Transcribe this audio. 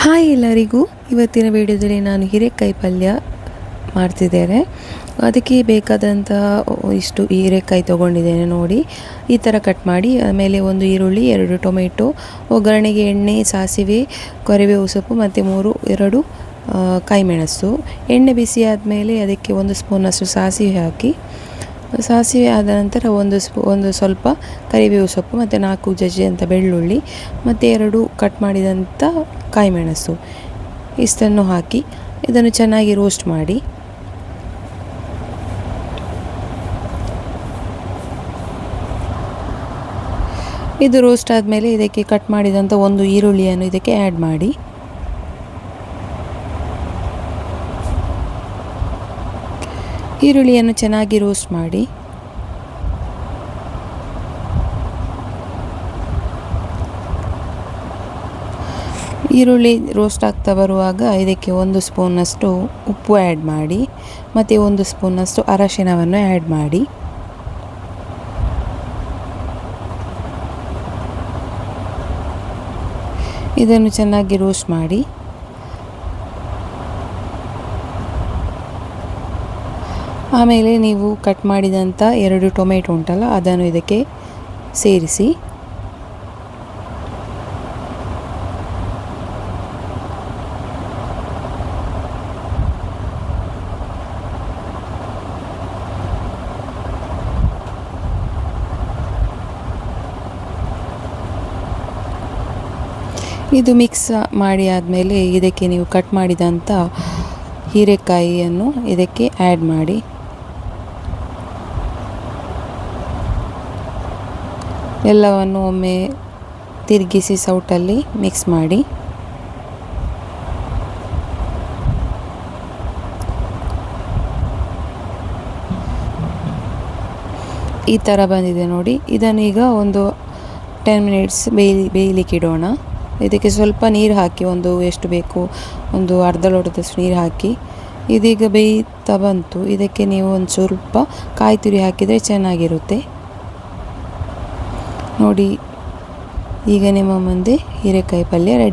Hi ಎಲ್ಲರಿಗೂ ಇವತ್ತಿನ ವಿಡಿಯೋದಲ್ಲಿ ನಾನು ಹೀರೆಕಾಯಿ ಪಲ್ಯ ಮಾಡ್ತಿದ್ದೇನೆ. ಅದಕ್ಕೆ ಬೇಕಾದಂತಹ ಇಷ್ಟು ಹೀರೆಕಾಯಿ ತೊಗೊಂಡಿದ್ದೇನೆ ನೋಡಿ. ಈ ಥರ ಕಟ್ ಮಾಡಿ, ಆಮೇಲೆ ಒಂದು ಈರುಳ್ಳಿ, ಎರಡು ಟೊಮೆಟೊ, ಒಗ್ಗರಣೆಗೆ ಎಣ್ಣೆ, ಸಾಸಿವೆ, ಕರಿಬೇವು ಸೊಪ್ಪು ಮತ್ತು ಮೂರು, ಎರಡು ಕಾಯಿ ಕಾಯಿಮೆಣಸು. ಎಣ್ಣೆ ಬಿಸಿ ಆದಮೇಲೆ ಅದಕ್ಕೆ ಒಂದು ಸ್ಪೂನಷ್ಟು ಸಾಸಿವೆ ಹಾಕಿ ಸಾಸಿವೆ ಆದ ನಂತರ ಒಂದು ಸ್ಪೂ, ಒಂದು ಸ್ವಲ್ಪ ಕರಿಬೇವು ಸೊಪ್ಪು ಮತ್ತು ನಾಲ್ಕು ಜಜ್ಜಿ ಅಂತ ಬೆಳ್ಳುಳ್ಳಿ ಮತ್ತು ಎರಡು ಕಟ್ ಮಾಡಿದಂಥ ಕಾಯಿಮೆಣಸು. ಇಷ್ಟನ್ನು ಹಾಕಿ ಇದನ್ನು ಚೆನ್ನಾಗಿ ರೋಸ್ಟ್ ಮಾಡಿ. ಇದು ರೋಸ್ಟ್ ಆದಮೇಲೆ ಇದಕ್ಕೆ ಕಟ್ ಮಾಡಿದಂಥ ಒಂದು ಈರುಳ್ಳಿಯನ್ನು ಇದಕ್ಕೆ ಆ್ಯಡ್ ಮಾಡಿ. ಈರುಳ್ಳಿಯನ್ನು ಚೆನ್ನಾಗಿ ರೋಸ್ಟ್ ಮಾಡಿ. ಈರುಳ್ಳಿ ರೋಸ್ಟ್ ಆಗ್ತಾ ಬರುವಾಗ ಇದಕ್ಕೆ ಒಂದು ಸ್ಪೂನಷ್ಟು ಉಪ್ಪು ಆ್ಯಡ್ ಮಾಡಿ, ಮತ್ತು ಒಂದು ಸ್ಪೂನಷ್ಟು ಅರಶಿನವನ್ನು ಆ್ಯಡ್ ಮಾಡಿ. ಇದನ್ನು ಚೆನ್ನಾಗಿ ರೋಸ್ಟ್ ಮಾಡಿ. ಆಮೇಲೆ ನೀವು ಕಟ್ ಮಾಡಿದಂಥ ಎರಡು ಟೊಮೆಟೊ ಉಂಟಲ್ಲ, ಅದನ್ನು ಇದಕ್ಕೆ ಸೇರಿಸಿ. ಇದು ಮಿಕ್ಸ್ ಮಾಡಿ ಆದಮೇಲೆ ಇದಕ್ಕೆ ನೀವು ಕಟ್ ಮಾಡಿದಂಥ ಹೀರೆಕಾಯಿಯನ್ನು ಇದಕ್ಕೆ ಆ್ಯಡ್ ಮಾಡಿ. ಎಲ್ಲವನ್ನು ಒಮ್ಮೆ ತಿರುಗಿಸಿ ಸೌಟಲ್ಲಿ ಮಿಕ್ಸ್ ಮಾಡಿ. ಈ ಥರ ಬಂದಿದೆ ನೋಡಿ. ಇದನ್ನು ಈಗ ಒಂದು ಟೆನ್ ಮಿನಿಟ್ಸ್ ಬೇಯಿ, ಬೇಯಲಿಕ್ಕೆ ಇಡೋಣ. ಇದಕ್ಕೆ ಸ್ವಲ್ಪ ನೀರು ಹಾಕಿ, ಒಂದು ಎಷ್ಟು ಬೇಕು, ಒಂದು ಅರ್ಧ ಲೋಟದಷ್ಟು ನೀರು ಹಾಕಿ. ಇದೀಗ ಬೇಯ್ತಾ ಬಂತು. ಇದಕ್ಕೆ ನೀವು ಒಂದು ಸ್ವಲ್ಪ ಕಾಯಿ ತುರಿ ಹಾಕಿದರೆ ಚೆನ್ನಾಗಿರುತ್ತೆ. ನೋಡಿ. ಈಗ ನಿಮ್ಮ ಮುಂದೆ ಹೀರೆಕಾಯಿ ಪಲ್ಯ ರೆಡಿ.